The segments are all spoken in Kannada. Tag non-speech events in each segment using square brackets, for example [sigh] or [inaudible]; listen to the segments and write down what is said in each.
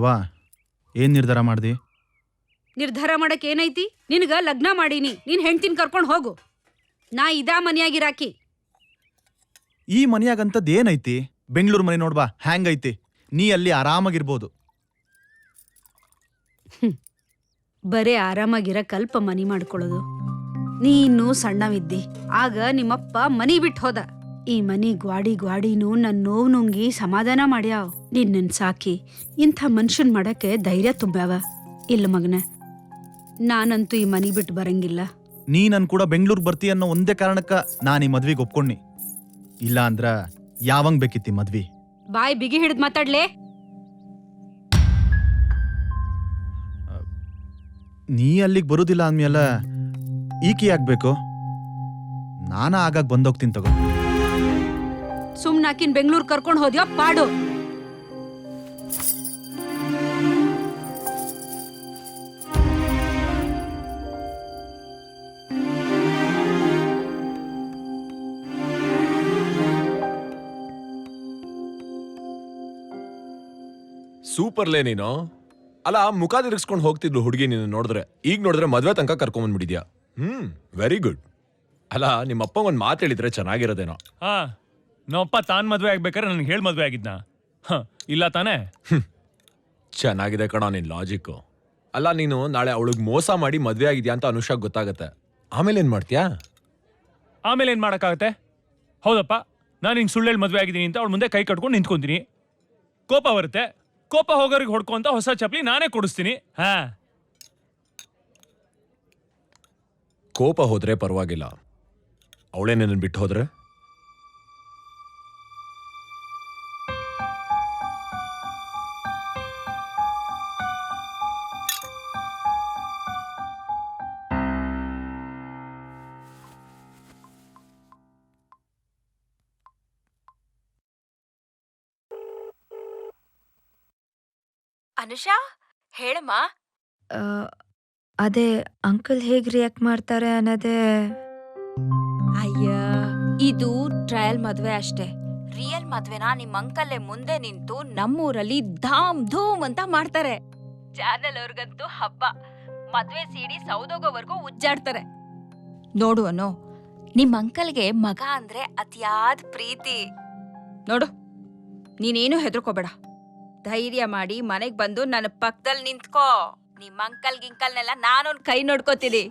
ಯವ್ವ ಏನ್ ನಿರ್ಧಾರ ಮಾಡ್ದಿ? ನಿರ್ಧಾರ ಮಾಡಕ್ ಏನೈತಿ? ನಿನಗ ಲಗ್ನ ಮಾಡೀನಿ. ನೀನ್ ಹೆಂಡ್ತಿನ್ ಕರ್ಕೊಂಡು ಹೋಗು. ನಾ ಇದಾ ಮನೆಯಾಗಿರಾಕಿ ಈ ಮನೆಯಾಗಂತದ್ ಏನೈತಿ? ಬೆಂಗಳೂರು ಮನೆ ನೋಡ್ಬಾ ಹ್ಯಾಂಗೈತಿ? ನೀ ಅಲ್ಲಿ ಆರಾಮಾಗಿರ್ಬೋದು. ಬರೇ ಆರಾಮಾಗಿರ ಕಲ್ಪ ಮನಿ ಮಾಡ್ಕೊಳ್ಳೋದು ನೀ ಇನ್ನೂ ಸಣ್ಣವಿದ್ದಿ. ಆಗ ನಿಮ್ಮಪ್ಪ ಮನಿ ಬಿಟ್ಟು ಹೋದ. ಈ ಮನಿ ಗ್ವಾಡಿ ಗ್ವಾಡಿನೂ ನನ್ನ ನೋವು ನುಂಗಿ ಸಮಾಧಾನ ಮಾಡ್ಯಾವ್. ನಿನ್ನನ್ ಸಾಕಿ. ಇಂಥ ಮನುಷ್ಯನ್ ಮಾಡಕ್ಕೆ ಧೈರ್ಯ ತುಂಬ್ಯಾವ. ಇಲ್ಲ ಮಗನ ನಾನಂತೂ ಈ ಮನಿ ಬಿಟ್ಟು ಬರಂಗಿಲ್ಲ. ನೀ ನನ್ ಕೂಡ ಬೆಂಗಳೂರು ಬರ್ತಿ ಅನ್ನೋ ಒಂದೇ ಕಾರಣಕ್ಕ ನಾನು ಈ ಮದ್ವಿಗೆ ಒಪ್ಕೊಂಡಿ ಇಲ್ಲ ಅಂದ್ರ ಯಾವಂಗ್ ಬೇಕಿತ್ತಿ ಮದ್ವಿ? ಬಾಯ್ ಬಿಗಿ ಹಿಡಿದ್ ಮಾತಾಡ್ಲೇ. ನೀ ಅಲ್ಲಿಗೆ ಬರುದಿಲ್ಲ ಅಂದ್ಮೇಲೆ ಈಕಿ ಆಗ್ಬೇಕು ನಾನ ಆಗಾಗ ಬಂದೋಗ್ತೀನಿ ತಗೋ. ಸುಮ್ನಾಕಿನ್ ಬೆಂಗಳೂರು ಕರ್ಕೊಂಡು ಹೋದ್ಯೋ? ಪಾಡು. ಸೂಪರ್ಲೇ ನೀನು. ಅಲ್ಲ ಮುಖ ತಿರುಗಿಸ್ಕೊಂಡು ಹೋಗ್ತಿದ್ಲು ಹುಡುಗಿ ನೀನು ನೋಡಿದ್ರೆ. ಈಗ ನೋಡಿದ್ರೆ ಮದುವೆ ತನಕ ಕರ್ಕೊಂಬಂದ್ಬಿಟ್ಟಿದ್ಯಾ ಹ್ಮ್ ವೆರಿ ಗುಡ್ ಅಲ್ಲ ನಿಮ್ಮ ಅಪ್ಪ ಒಂದು ಮಾತು ಹೇಳಿದ್ರೆ ಚೆನ್ನಾಗಿರೋದೇನೋ. ಹಾ. ನಮ್ಮಪ್ಪ ತಾನ್ ಮದ್ವೆ ಆಗ್ಬೇಕಾದ್ರೆ ನನ್ಗೆ ಹೇಳಿ ಮದ್ವೆ ಆಗಿದ್ನ? ಹ ಇಲ್ಲ ತಾನೇ? ಚೆನ್ನಾಗಿದೆ ಕಣ ನಿನ್ ಲಾಜಿಕ್ ಅಲ್ಲ ನೀನು ನಾಳೆ ಅವಳಿಗೆ ಮೋಸ ಮಾಡಿ ಮದ್ವೆ ಆಗಿದ್ಯಾ ಅಂತ ಅನುಷಾಗ್ ಗೊತ್ತಾಗತ್ತೆ. ಆಮೇಲೆ ಏನ್ ಮಾಡ್ತೀಯಾ? ಆಮೇಲೆ ಏನ್ ಮಾಡಕ್ಕಾಗತ್ತೆ? ಹೌದಪ್ಪ ನಾನು ಹಿಂಗೆ ಸುಳ್ಳು ಹೇಳಿ ಮದ್ವೆ ಆಗಿದ್ದೀನಿ ಅಂತ ಅವಳ ಮುಂದೆ ಕೈ ಕಟ್ಕೊಂಡು ನಿಂತ್ಕೊಂತೀನಿ. ಕೋಪ ಬರುತ್ತೆ. ಕೋಪ ಹೋಗೋರಿಗೆ ಹೊಡ್ಕೊಂತ ಹೊಸ ಚಪ್ಲಿ ನಾನೇ ಕೊಡಿಸ್ತೀನಿ. ಹಾ. ಕೋಪ ಹೋದ್ರೆ ಪರವಾಗಿಲ್ಲ. ಅವಳೇ ನನ್ನ ಬಿಟ್ಟು ಹೋದ್ರೆ? ಹೇಳಮ್ಮ. ಆ, ಅದೇ ಅಂಕಲ್ ಹೇಗ್ ರಿಯಾಕ್ಟ್ ಮಾಡ್ತಾರೆ ಅನ್ನೋದೇ. ಅಯ್ಯ ಇದು ಟ್ರಯಲ್ ಮದ್ವೆ ಅಷ್ಟೇ. ರಿಯಲ್ ಮದ್ವೆನ? ನಿಮ್ ಅಂಕಲ್ಲೇ ಮುಂದೆ ನಿಂತು ನಮ್ಮೂರಲ್ಲಿ ಧಾಮ್ ಧೂಮ್ ಅಂತ ಮಾಡ್ತಾರೆ. ಚಾನಲ್ ಅವ್ರಿಗಂತೂ ಹಬ್ಬ. ಮದ್ವೆ ಸೀಡಿ ಸೌದೋಗೋವರೆಗೂ ಉಜ್ಜಾಡ್ತಾರೆ ನೋಡು ಅನು ನಿಮ್ ಅಂಕಲ್ಗೆ ಮಗ ಅಂದ್ರೆ ಅತಿಯಾದ ಪ್ರೀತಿ. ನೋಡು ನೀನೇನು ಹೆದರ್ಕೋಬೇಡ. ಧೈರ್ಯ ಮಾಡಿ ಮನೆಗ್ ಬಂದು ನನ್ನ ಪಕ್ಕದಲ್ಲಿ ನಿಂತ್ಕೋ. ನಿಮ್ಮ ಅಂಕಲ್ ಗಿಂಕಲ್ನೆಲ್ಲ ನಾನೊಂದು ಕೈ ನೋಡ್ಕೋತೀನಿ.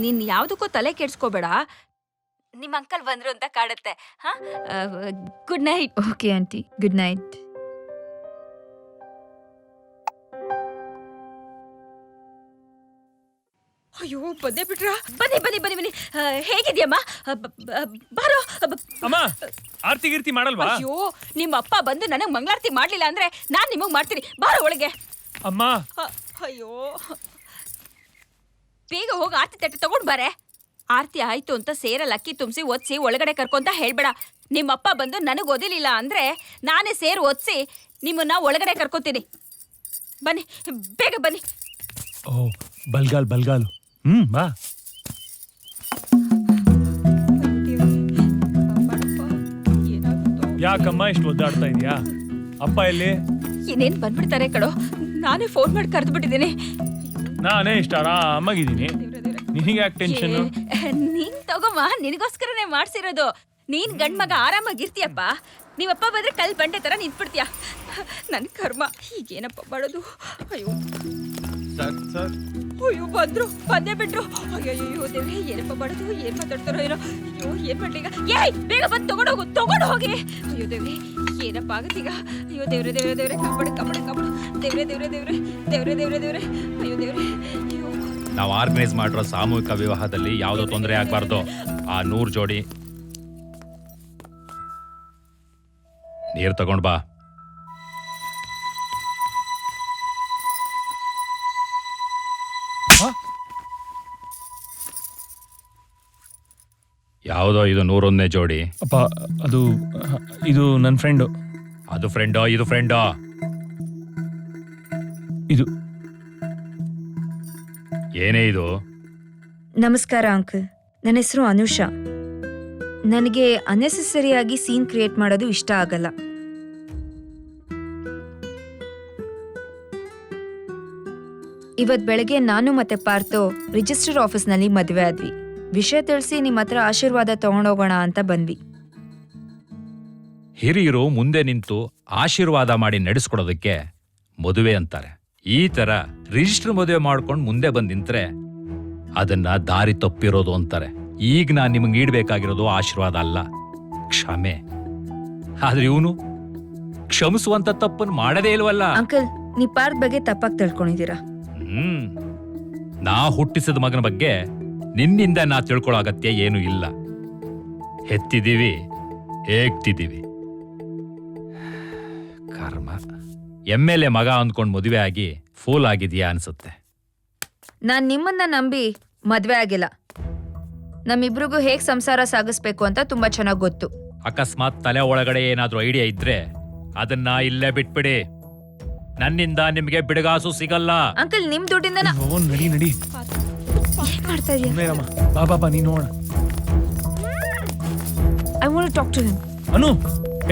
ನಿನ್ ಯಾವುದಕ್ಕೂ ತಲೆ ಕೆಡ್ಸ್ಕೋಬೇಡ. ನಿಮ್ಮ ಅಂಕಲ್ ಬಂದ್ರು ಅಂತ ಕಾಡುತ್ತೆ. ಹಾ? Good night. Okay aunty good night ಅಯ್ಯೋ ಬಂದೆ ಬಿಟ್ರ ಬನ್ನಿ ಬನ್ನಿ ಬನ್ನಿ ಬನ್ನಿ. ಆ, ಹೇಗಿದ್ಯಮ್ಮ ಆ, ಬ- ಬ- ಬಾರೋ. ಬ- ಅಮ್ಮ ಆರ್ತಿ ಗೀರ್ತಿ ಮಾಡಲ್ವಾ? ಅಯ್ಯೋ ನಿಮ್ಮ ಅಪ್ಪ ಬಂದು ನನಗೆ ಮಂಗಳಾರತಿ ಮಾಡ್ಲಿಲ್ಲ ಅಂದ್ರೆ ನಾನು ನಿಮಗೆ ಮಾಡ್ತೀನಿ. ಬಾರೋ ಒಳಗೆ. ಅಮ್ಮ. ಅ, ಅಯ್ಯೋ. ಬೇಗ ಹೋಗಿ ಆರತಿ ತಟ್ಟೆ ತಗೊಂಡ್ ಬಾರೆ. ಆರತಿ ಆಯ್ತು ಅಂತ ಸೇರಲ್ಲಿ ಅಕ್ಕಿ ತುಂಬಿಸಿ ಒದ್ಸಿ ಒಳಗಡೆ ಕರ್ಕೊಂತ ಹೇಳ್ಬೇಡ. ನಿಮ್ಮಪ್ಪ ಬಂದು ನನಗೆ ಓದಿಲಿಲ್ಲ ಅಂದ್ರೆ ನಾನೇ ಸೇರು ಒದ್ಸಿ ನಿಮ್ಮನ್ನ ಒಳಗಡೆ ಕರ್ಕೊತೀನಿ. ಬನ್ನಿ ಬೇಗ ಬನ್ನಿ. ಓ ಬಲ್ಗಾಲ್ ಬಲ್ಗಾಲು. ಹ್ಮ್ ಬಾ. ಯಾಕಮ್ಮ ಇಷ್ಟು ಒದ್ದಾಡ್ತಾ ಇದೀಯಾ? ಅಪ್ಪ ಇಲ್ಲಿ ಏನೇನ್ ಬಂದ್ಬಿಡ್ತಾರೆ ಕಡೋ ನಾನೇ ಫೋನ್ ಮಾಡಿ ಕರೆದು ಬಿಟ್ಟಿದ್ದೀನಿ ನಾನೇ ಇಷ್ಟ ಆರಾಮಾಗಿದ್ದೀನಿ. ನಿನಗೆ ಯಾಕೆ ಟೆನ್ಷನ್ ನೀನ್ ತಗೋಮ್ಮ ನಿನಗೋಸ್ಕರನೇ ಮಾಡ್ಸಿರೋದು. ನೀನ್ ಗಂಡ್ ಮಗ ಆರಾಮಾಗಿರ್ತೀಯಪ್ಪ. ನೀವಪ್ಪ ಬಂದ್ರೆ ಕಲ್ ಬಂಡೆ ತರ ನಿಂತ್ಬಿಡ್ತೀಯ? ನನ್ ಕರ್ಮ ಹೀಗೇನಪ್ಪ ಮಾಡೋದು? ಅಯ್ಯೋ. Sir sir. ಅಯ್ಯೋ, ಬಂದ್ರು, ಬಂದೇ ಬಿಟ್ರು. ಅಯ್ಯೋ ದೇವ್ರೆ ಏನಪ್ಪ ಮಾಡೋದು ಏನ್ ಮಾತಾಡ್ತಾರೋ ಏನೋ. ಅಯ್ಯೋ, ಏನ್ ಮಾಡ್ಲಿ ಈಗ ಏಯ್, ಬೇಗ ಬಂದು ತಗೊಂಡೋಗು ತಗೊಂಡು ಹೋಗಿ. ಅಯ್ಯೋ, ದೇವ್ರಿ, ಏನಪ್ಪ ಆಗತ್ತೀಗ? ಅಯ್ಯೋ, ದೇವ್ರೆ ದೇವ್ರೆ ದೇವ್ರೆ, ಕಾಪಾಡು ಕಾಪಾಡು ಕಾಪಾಡು. ದೇವ್ರೆ ದೇವ್ರೆ ದೇವ್ರೆ ದೇವ್ರೆ ದೇವ್ರೆ ದೇವ್ರೆ. ಅಯ್ಯೋ ದೇವ್ರೆ, ಅಯ್ಯೋ. ನಾವು ಆರ್ಗನೈಸ್ ಮಾಡಿರೋ ಸಾಮೂಹಿಕ ವಿವಾಹದಲ್ಲಿ ಯಾವುದೋ ತೊಂದರೆ ಆಗಬಾರ್ದು. ಆ ನೂರು ಜೋಡಿ ನೀರು ತಗೊಂಡ್ ಬಾ. ಯಾವುದೋ ಇದು ನೂರೊಂದನೇ ಜೋಡಿ. ಅಪ್ಪ ಅದು ಇದು ನನ್ನ ಫ್ರೆಂಡು. ಅದು ಫ್ರೆಂಡೋ ಇದು ಫ್ರೆಂಡೋ. ಇದು. ಏನೇ ಇದು? ನಮಸ್ಕಾರ ಅಂಕಲ್. ನನ್ನ ಹೆಸರು ಅನುಷಾ. ನನಗೆ ಅನ್ನೆಸೆಸರಿಯಾಗಿ ಸೀನ್ ಕ್ರಿಯೇಟ್ ಮಾಡೋದು ಇಷ್ಟ ಆಗಲ್ಲ. ಇವತ್ ಬೆಳಗ್ಗೆ ನಾನು ಮತ್ತೆ ಪಾರ್ಥೋ ರಿಜಿಸ್ಟರ್ ಆಫೀಸ್ನಲ್ಲಿ ಮದುವೆ ಆದ್ವಿ. ವಿಷಯ ತಿಳಿಸಿ ನಿಮ್ಮ ಹತ್ರ ಆಶೀರ್ವಾದ ತಗೊಂಡೋಗೋಣ ಅಂತ ಬಂದ್ವಿ. ಹಿರಿಯರು ಮುಂದೆ ನಿಂತು ಆಶೀರ್ವಾದ ಮಾಡಿ ನಡೆಸ್ಕೊಡೋದಕ್ಕೆ ಮದುವೆ ಅಂತಾರೆ. ಈ ತರ ರಿಜಿಸ್ಟರ್ ಮದುವೆ ಮಾಡ್ಕೊಂಡು ಮುಂದೆ ಬಂದ್ ನಿಂತ್ರೆ ಅದನ್ನ ದಾರಿ ತಪ್ಪಿರೋದು ಅಂತಾರೆ. ಈಗ ನಾನು ನಿಮಗೆ ನೀಡಬೇಕಾಗಿರೋದು ಆಶೀರ್ವಾದ ಅಲ್ಲ ಕ್ಷಮೆ. ಆದ್ರೆ ಇವನು ಕ್ಷಮಿಸುವಂತ ತಪ್ಪನ್ನು ಮಾಡದೇ ಇಲ್ವಲ್ಲ? ಅಂಕಲ್ ನೀ ಪಾರ್ಕ್ ಬಗ್ಗೆ ತಪ್ಪಾಗಿ ತಿಳ್ಕೊಂಡಿದ್ದೀರಾ? ಹ್ಮ್. ನಾ ಹುಟ್ಟಿಸಿದ ಮಗನ ಬಗ್ಗೆ ನಿನ್ನಿಂದ ನಾ ತಿಳ್ಕೊಳ್ಳೋ ಅಗತ್ಯ ಏನು ಇಲ್ಲ. ಹೆತ್ತಿದ್ದೀವಿ ಹೇಗ್ತಿದ್ದೀವಿ. ಕರ್ಮ. ಎಂ ಎಲ್ ಎ ಮಗ ಅಂದ್ಕೊಂಡು ಮದುವೆ ಆಗಿ ಫೂಲ್ ಆಗಿದೆಯಾ ಅನ್ಸುತ್ತೆ. ನಾನ್ ನಿಮ್ಮನ್ನ ನಂಬಿ ಮದ್ವೆ ಆಗಿಲ್ಲ. ನಮ್ಮಿಬ್ರಿಗೂ ಹೇಗ್ ಸಂಸಾರ ಸಾಗಿಸ್ಬೇಕು ಅಂತ ತುಂಬಾ ಚೆನ್ನಾಗ್ ಗೊತ್ತು. ಅಕಸ್ಮಾತ್ ತಲೆ ಒಳಗಡೆ ಏನಾದ್ರೂ ಐಡಿಯಾ ಇದ್ರೆ ಅದನ್ನ ಇಲ್ಲೇ ಬಿಟ್ಬಿಡಿ. ನನ್ನಿಂದ ನಿಮ್ಗೆ ಬಿಡಗಾಸು ಸಿಗಲ್ಲ. ಅಂಕಲ್ ನಿಮ್ ದುಡ್ಡಿಂದ ಓ ನಡಿ ನಡಿ. ಏನ್ ಮಾಡ್ತಾ ಇದೀಯ? ಸುಮ್ನೆ ಇರಮ್ಮ. ಬಾ ಬಾ ಬಾ ನೀನು ನೋಡ I want talk to him Anu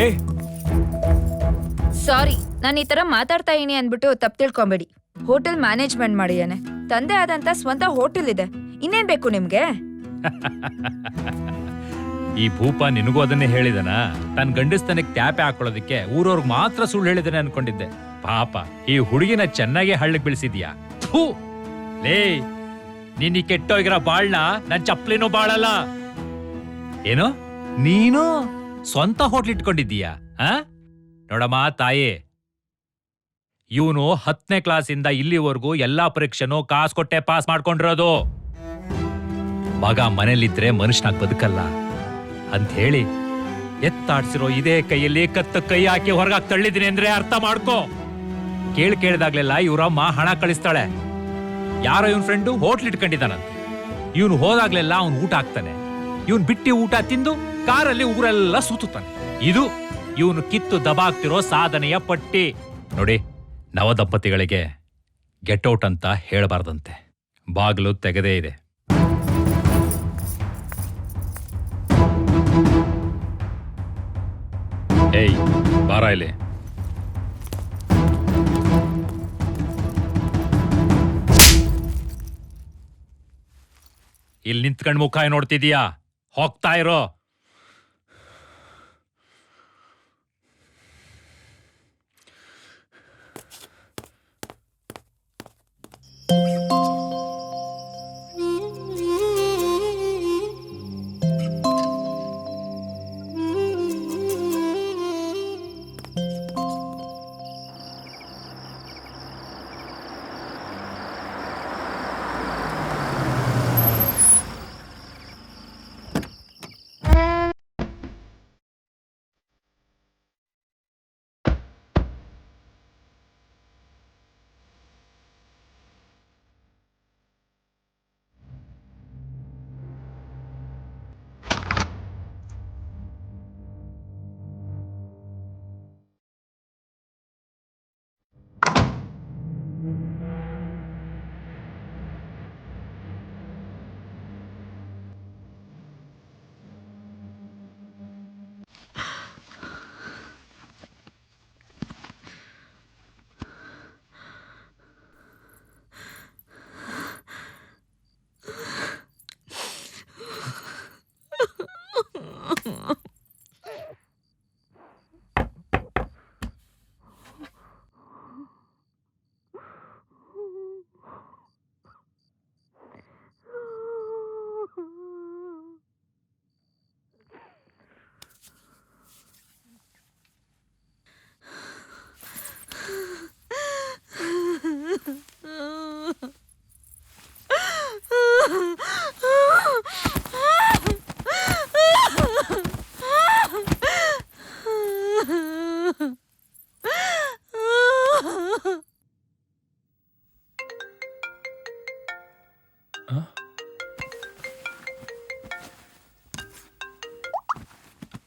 ಏ. ಸಾರಿ ನಾನು ಈ ತರ ಮಾತಾಡ್ತಾ ಇದೀನಿ ಅಂದ್ಬಿಟ್ಟು ತಪ್ಪು ತಿಳ್ಕೊಂಬೇಡಿ. ಹೋಟೆಲ್ ಮ್ಯಾನೇಜ್ಮೆಂಟ್ ಮಾಡಿದಾನೆ ತಂದೆ ಆದಂತ ಸ್ವಂತ ಹೋಟೆಲ್ ಇದೆ. ಇನ್ನೇನ್ ಬೇಕು ನಿಮ್ಗೆ? ಈ ಭೂಪ ನಿನಗೂ ಅದನ್ನೇ ಹೇಳಿದನ? ತನ್ನ ಗಂಡಸ್ತನಕ್ಕೆ ತ್ಯಾಪೆ ಹಾಕೊಳ್ಳೋದಕ್ಕೆ ಊರವ್ರಿಗೆ ಮಾತ್ರ ಸುಳ್ಳು ಹೇಳಿದನೆ ಅನ್ಕೊಂಡಿದ್ದೆ. ಪಾಪ ಈ ಹುಡುಗಿನ ಚೆನ್ನಾಗಿ ಹಳ್ಳಕ್ ಬೆಳೆಸಿದ್ಯಾ? ಥೂ. ಲೇ ನೀನ್ ಈ ಕೆಟ್ಟೋಗಿರೋ ಬಾಳ್ನ ನನ್ ಚಪ್ಲಿನೂ ಬಾಳಲ್ಲ. ಏನು? ನೀನು ಸ್ವಂತ ಹೋಟ್ಲ್ ಇಟ್ಕೊಂಡಿದ್ದೀಯಾ ನೋಡಮ್ಮ, ತಾಯಿ. ಇವನು ಹತ್ತನೇ ಕ್ಲಾಸಿಂದ ಇಲ್ಲಿವರೆಗೂ ಎಲ್ಲಾ ಪರೀಕ್ಷೆನೂ ಕಾಸು ಕೊಟ್ಟೆ ಪಾಸ್ ಮಾಡ್ಕೊಂಡಿರೋದು. ಮಗ ಮನೇಲಿದ್ರೆ ಮನುಷ್ಯನಾಗ್ ಬದುಕಲ್ಲ. ಅಂತ ಹೇಳಿ ಎತ್ತಾಡ್ಸಿರೋ ಇದೇ ಕೈಯಲ್ಲಿ ಕತ್ತ ಕೈ ಹಾಕಿ ಹೊರಗಾಕ್ ತಳ್ಳಿದ್ದೀನಿ ಅಂದ್ರೆ ಅರ್ಥ ಮಾಡ್ಕೋ. ಕೇಳ್ ಕೇಳಿದಾಗ್ಲೆಲ್ಲ ಇವರಮ್ಮ ಹಣ ಕಳಿಸ್ತಾಳೆ. ಯಾರೋ ಇವನ್ ಫ್ರೆಂಡು ಹೋಟ್ಲ್ ಇಟ್ಕೊಂಡಿದ್ದಾನಂತೆ. ಇವನು ಹೋದಾಗ್ಲೆಲ್ಲ ಅವ್ನು ಊಟ ಹಾಕ್ತಾನೆ. ಇವನ್ ಬಿಟ್ಟಿ ಊಟ ತಿಂದು ಕಾರಲ್ಲಿ ಊರೆಲ್ಲ ಸೂತುತ್ತಾನೆ. ಇದು ಇವನು ಕಿತ್ತು ದಬಾಗ್ತಿರೋ ಸಾಧನೆಯ ಪಟ್ಟಿ. ನೋಡಿ ನವ ದಂಪತಿಗಳಿಗೆ ಗೆಟ್ ಔಟ್ ಅಂತ ಹೇಳಬಾರ್ದಂತೆ. ಬಾಗಿಲು ತೆಗೆದೇ ಇದೆ. ಏಯ್, ಬಾರ ಇಲ್ಲಿ ನಿಂತ್ಕೊಂಡ್ ಮುಖ ನೋಡ್ತಿದೀಯಾ? ಹೋಗ್ತಾ ಇರೋ. Aww. [laughs]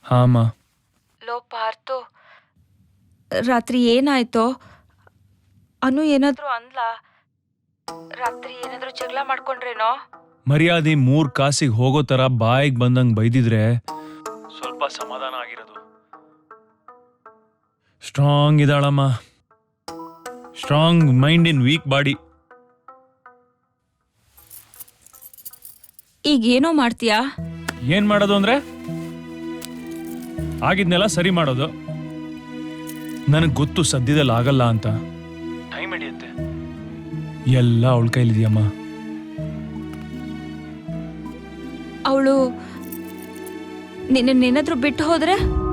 ಹಾಮ. ಲೋ ಪಾರ್ತು. ರಾತ್ರಿ ಏನಾಯ್ತೋ? ಅನು ಏನಾದ್ರೂ ಅಂದ್ಲ? ರಾತ್ರಿ ಏನಾದ್ರೂ ಜಗಳ ಮಾಡ್ಕೊಂಡ್ರೇನೋ? ಮರ್ಯಾದೆ ಮೂರ್ ಕಾಸಿಗೆ ಹೋಗೋ ತರ ಬಾಯಿಗೆ ಬಂದಂಗ್ ಬೈದಿದ್ರೆ ಸ್ವಲ್ಪ ಸಮಾಧಾನ ಆಗಿರೋದು. Strong ಇದ್ದಾಳಮ್ಮ strong mind in weak body. ಈಗ ಏನೋ ಮಾಡ್ತೀಯಾ? ಏನ್ ಮಾಡೋದು ಅಂದ್ರೆ? ಆಗಿದ್ನೆಲ್ಲ ಸರಿ ಮಾಡೋದು. ನನಗ್ ಗೊತ್ತು ಸದ್ಯದಲ್ಲಿ ಆಗಲ್ಲ ಅಂತ. ಟೈಮ್ ಹಿಡಿಯುತ್ತೆ. ಎಲ್ಲ ಅವಳ ಕೈಲಿದೆಯಮ್ಮ. ಅವಳು ನಿನ್ನೇನಾದ್ರೂ ಬಿಟ್ಟು ಹೋದ್ರೆ?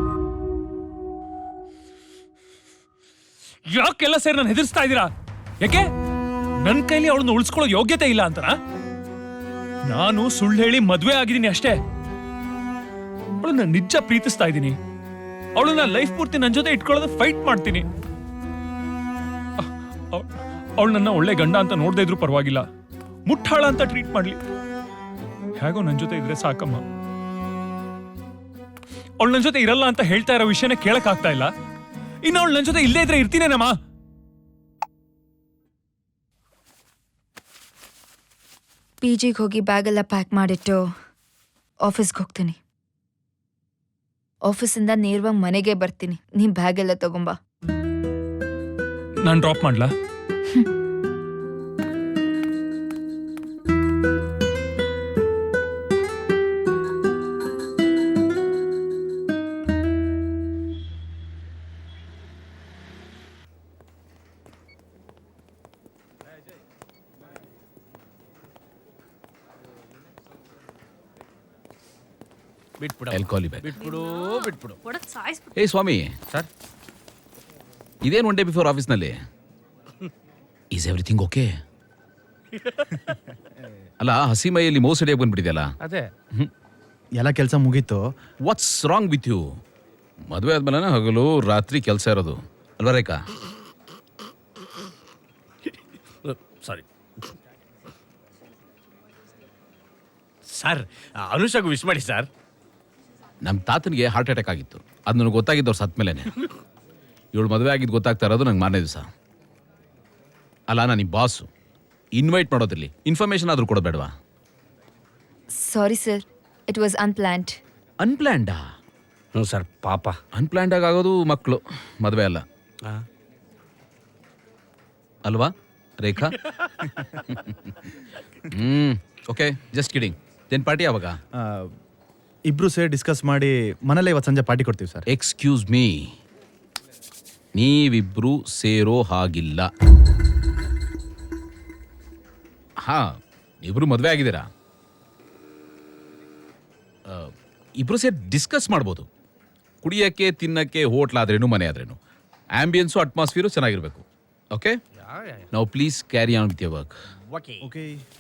ಯಾಕೆಲ್ಲ ಸೇರಿ ನಾನು ಹೆದರ್ಸ್ತಾ ಇದ್ದೀರಾ? ಯಾಕೆ? ನನ್ನ ಕೈಲಿ ಅವಳನ್ನು ಉಳಿಸ್ಕೊಳ್ಳೋ ಯೋಗ್ಯತೆ ಇಲ್ಲ ಅಂತನಾ? ನಾನು ಸುಳ್ಳು ಹೇಳಿ ಮದುವೆ ಆಗಿದ್ದೀನಿ ಅಷ್ಟೇ. ಅವಳನ್ನ ನಿಜ ಪ್ರೀತಿಸ್ತಾ ಇದ್ದೀನಿ. ಅವಳನ್ನ ಲೈಫ್ ಪೂರ್ತಿ ನನ್ನ ಜೊತೆ ಇಟ್ಕೊಳ್ಳೋದು ಫೈಟ್ ಮಾಡ್ತೀನಿ. ಅವಳು ನನ್ನ ಒಳ್ಳೆ ಗಂಡ ಅಂತ ನೋಡದೇ ಇದ್ರು ಪರವಾಗಿಲ್ಲ. ಮುಟ್ಟಾಳ ಅಂತ ಟ್ರೀಟ್ ಮಾಡ್ಲಿ. ಹೇಗೋ ನನ್ನ ಜೊತೆ ಇದ್ರೆ ಸಾಕಮ್ಮ. ಅವಳು ನನ್ನ ಜೊತೆ ಇರಲ್ಲ ಅಂತ ಹೇಳ್ತಾ ಇರೋ ವಿಷಯನ ಕೇಳಕ್ ಆಗ್ತಾ ಇಲ್ಲ. ಇನ್ನು ಅವಳು ನನ್ನ ಜೊತೆ ಇಲ್ಲೇ ಇದ್ರೆ ಇರ್ತೀನೇನಮ್ಮ ಪಿ ಜಿಗೆ ಹೋಗಿ ಬ್ಯಾಗೆಲ್ಲ ಪ್ಯಾಕ್ ಮಾಡಿಟ್ಟು ಆಫೀಸ್ಗೆ ಹೋಗ್ತೀನಿ. ಆಫೀಸಿಂದ ನೇರವಾಗಿ ಮನೆಗೆ ಬರ್ತೀನಿ. ನೀ ಬ್ಯಾಗೆಲ್ಲ ತಗೊಂಬಾ. ನಾನು ಡ್ರಾಪ್ ಮಾಡ್ಲಾ? ಬಿಟ್ಬಿಡು. ಬಿಟ್ಬಿಡು ಏ ಸ್ವಾಮಿ. ಸರ್. ಇದೇನು ಒನ್ ಡೇ ಬಿಫೋರ್ ಆಫೀಸ್ನಲ್ಲಿ ಈಸ್ ಎವ್ರಿಥಿಂಗ್ ಓಕೆ ಅಲ್ಲ ಹಸಿ ಮೈಯಲ್ಲಿ ಮೋಸಡಿಯಾಗಿ ಬಂದ್ಬಿಟ್ಟಿದೆಯಲ್ಲ? ಅದೇ. ಎಲ್ಲ ಕೆಲಸ ಮುಗೀತು. ವಾಟ್ಸ್ ರಾಂಗ್ ವಿತ್ ಯು ಮದುವೆ ಆದ್ಮೇಲೆ ಹಗಲು ರಾತ್ರಿ ಕೆಲಸ ಇರೋದು. ಅಲ್ವಾ ರೇಖಾ? ಸಾರಿ ಸರ್ ಅನುಷಾಗೂ ವಿಶ್ ಮಾಡಿ ಸರ್ ನಮ್ಮ ತಾತನಿಗೆ ಹಾರ್ಟ್ ಅಟ್ಯಾಕ್ ಆಗಿತ್ತು. ಅದು ನನಗೆ ಗೊತ್ತಾಗಿದ್ದವ್ರು ಸತ್ ಮೇಲೆ ಇವಳು ಮದುವೆ ಆಗಿದ್ದು ಗೊತ್ತಾಗ್ತಾ ಇರೋದು ನಂಗೆ ಮಾರನೇ ದಿವಸ. ಅಲ್ಲ ನಾನು ನಿಮ್ಮ ಬಾಸು ಇನ್ವೈಟ್ ಮಾಡೋದಿರಲಿ. ಇನ್ಫಾರ್ಮೇಷನ್ ಆದರೂ ಕೊಡಬೇಡವಾ sorry sir it was unplanned ಅನ್ಪ್ಲ್ಯಾಂಡಾ ಹ್ಞೂ ಸರ್ ಪಾಪ. ಅನ್ಪ್ಲ್ಯಾಂಡ್ ಆಗೋದು ಮಕ್ಕಳು ಮದುವೆ ಅಲ್ಲ. ಅಲ್ವಾ ರೇಖಾ? ಹ್ಞೂ okay just kidding then party ಯಾವಾಗ? ಆ, ಇಬ್ರು ಸೇರಿ ಡಿಸ್ಕಸ್ ಮಾಡಿ ಮನೇಲೆ ಇವತ್ತು ಸಂಜೆ ಪಾರ್ಟಿ ಕೊಡ್ತೀವಿ ಸರ್ ಎಕ್ಸ್ಕ್ಯೂಸ್ ಮೀ ನೀವಿಬ್ರು ಸೇರೋ ಹಾಗಿಲ್ಲ. ಹಾ ಇಬ್ರು ಮದುವೆ ಆಗಿದ್ದೀರಾ? ಆ, ಇಬ್ರು ಸೇರಿ ಡಿಸ್ಕಸ್ ಮಾಡ್ಬೋದು. ಕುಡಿಯೋಕ್ಕೆ ತಿನ್ನಕ್ಕೆ ಹೋಟ್ಲ್ ಆದ್ರೇನು ಮನೆ ಆದ್ರೇನು. ಆಂಬಿಯನ್ಸು ಅಟ್ಮಾಸ್ಫಿಯರು ಚೆನ್ನಾಗಿರ್ಬೇಕು. ಓಕೆ ನಾವು please carry on with work okay okay